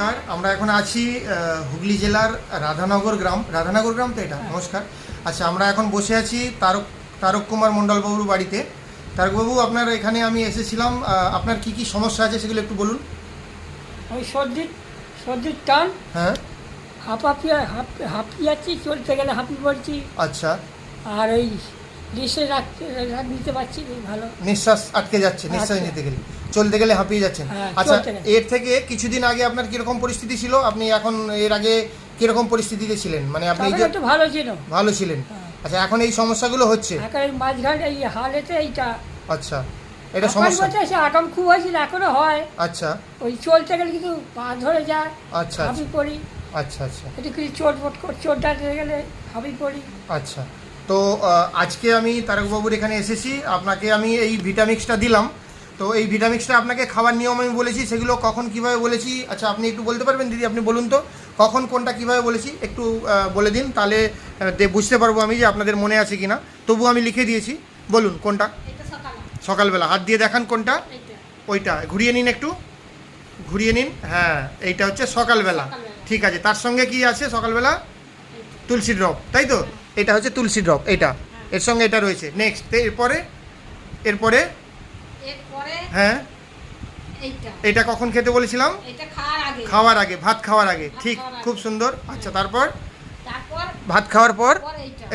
নমস্কার আমরা এখন আছি হুগলি জেলার রাধানগর গ্রাম। রাধানগর গ্রাম তো এটা নমস্কার। আচ্ছা আমরা এখন বসে আছি তারক তারক কুমার মণ্ডলবাবুর বাড়িতে। তারকবাবু আপনার এখানে আমি এসেছিলাম আপনার কি কি সমস্যা আছে সেগুলো একটু বলুন। ওই সর্দি সর্দির টান। হ্যাঁ। হাঁপাপিয়া হাঁপ যাচ্ছি চলতে গেলে হাঁপিয়ে পড়ছি। আচ্ছা। আর ওই রাখতে রাখ নিতে পারছি ভালো। নিঃশ্বাস আটকে যাচ্ছে নিঃশ্বাস নিতে গেলে। চলতে গেলে হাঁপিয়ে যাচ্ছেন। হ্যাঁ, আচ্ছা এর থেকে কিছুদিন আগে আপনার কীরকম পরিস্থিতি ছিল? আপনি এখন এর আগে কীরকম পরিস্থিতিতে ছিলেন? মানে আপনি ভালো ছিল। ভালো ছিলেন। হ্যাঁ। আচ্ছা এখন এই সমস্যাগুলো হচ্ছে। এখন মাঝখানে এই হালেতে এইটা। আচ্ছা এটা সমস্যা। বলতে আকাম খুব হয়েছিল এখনও হয়। আচ্ছা। ওই চলতে গেলে কিন্তু পা ধরে যায়। আচ্ছা হাঁপি পড়ি। আচ্ছা আচ্ছা। একটু কিছু চোট ফোট করে চোট ডাকতে গেলে হাঁপি পড়ি। আচ্ছা। তো আজকে আমি তারকবাবুর এখানে এসেছি। আপনাকে আমি এই ভিটামিক্সটা দিলাম। তো এই ভিটামিক্সটা আপনাকে খাওয়ার নিয়ম আমি বলেছি সেগুলো কখন কীভাবে বলেছি? আচ্ছা আপনি একটু বলতে পারবেন? দিদি আপনি বলুন তো কখন কোনটা কীভাবে বলেছি? একটু বলে দিন তাহলে বুঝতে পারব আমি যে আপনাদের মনে আছে কি না তবু আমি লিখে দিয়েছি। বলুন কোনটা? সকালবেলা। হাত দিয়ে দেখান কোনটা? ওইটা। ঘুরিয়ে নিন একটু। ঘুরিয়ে নিন। হ্যাঁ এইটা হচ্ছে সকালবেলা। ঠিক আছে। তার সঙ্গে কি আছে সকালবেলা? তুলসী ড্রপ তাই তো? এটা হচ্ছে তুলসী ড্রপ এটা এর সঙ্গে এটা রয়েছে। নেক্সট এরপরে এরপরে হ্যাঁ? এটা কখন খেতে বলেছিলাম? খাওয়ার আগে। ভাত খাওয়ার আগে। ঠিক খুব সুন্দর। আচ্ছা তারপর? ভাত খাওয়ার পর?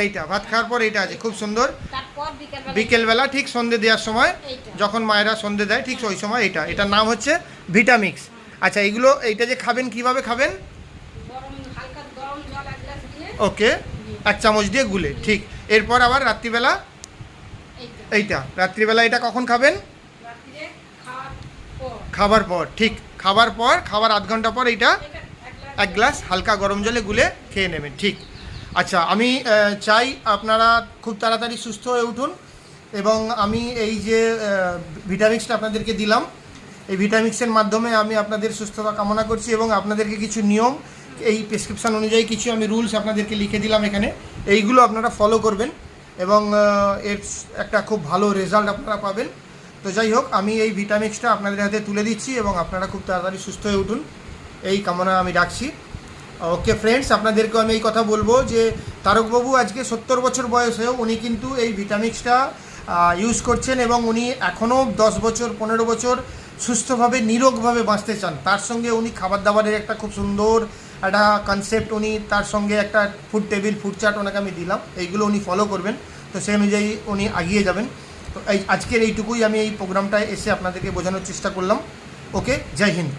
এইটা। ভাত খাওয়ার পর এইটা আছে খুব সুন্দর। বিকেলবেলা ঠিক সন্ধে দেওয়ার সময় যখন মায়েরা সন্ধে দেয় ঠিক ওই সময় এটা এটার নাম হচ্ছে ভিটামিক্স। আচ্ছা এইগুলো এইটা যে খাবেন কীভাবে খাবেন? ওকে এক চামচ দিয়ে গুলে ঠিক। এরপর আবার রাত্রিবেলা? এইটা রাত্রিবেলা এটা কখন খাবেন? খাবার পর, ঠিক, খাবার পর, খাবার আধ ঘণ্টা পর এইটা এক গ্লাস হালকা গরম জলে গুলে খেয়ে নেবেন, ঠিক। আচ্ছা আমি চাই আপনারা খুব তাড়াতাড়ি সুস্থ হয়ে উঠুন এবং আমি এই যে ভিটামিক্সটা আপনাদেরকে দিলাম, এই ভিটামিক্সের মাধ্যমে আমি আপনাদের সুস্থতা কামনা করছি এবং আপনাদেরকে কিছু নিয়ম, এই প্রেসক্রিপশন অনুযায়ী কিছু আমি রুলস আপনাদেরকে লিখে দিলাম এখানে, এইগুলো আপনারা ফলো করবেন এবং এর একটা খুব ভালো রেজাল্ট আপনারা পাবেন। তো যাই হোক, আমি এই ভিটামিক্সটা আপনাদের হাতে তুলে দিচ্ছি এবং আপনারা খুব তাড়াতাড়ি সুস্থ হয়ে উঠুন। এই কামনা আমি রাখছি। ওকে ফ্রেন্ডস আপনাদেরকেও আমি এই কথা বলব যে তারকবাবু আজকে সত্তর বছর বয়সেও উনি কিন্তু এই ভিটামিক্সটা ইউজ করছেন এবং উনি এখনও দশ বছর, পনেরো বছর সুস্থভাবে, নিরোগভাবে বাঁচতে চান। তার সঙ্গে উনি খাবার দাবারের একটা খুব সুন্দর একটা কনসেপ্ট উনি, তার সঙ্গে একটা ফুড টেবিল ফুড চার্ট ওনাকে আমি দিলাম। এইগুলো উনি ফলো করবেন। তো সেই অনুযায়ী উনি এগিয়ে যাবেন। তো এই আজকের এইটুকুই আমি এই প্রোগ্রামটায় এসে আপনাদেরকে বোঝানোর চেষ্টা করলাম। ওকে জয় হিন্দ।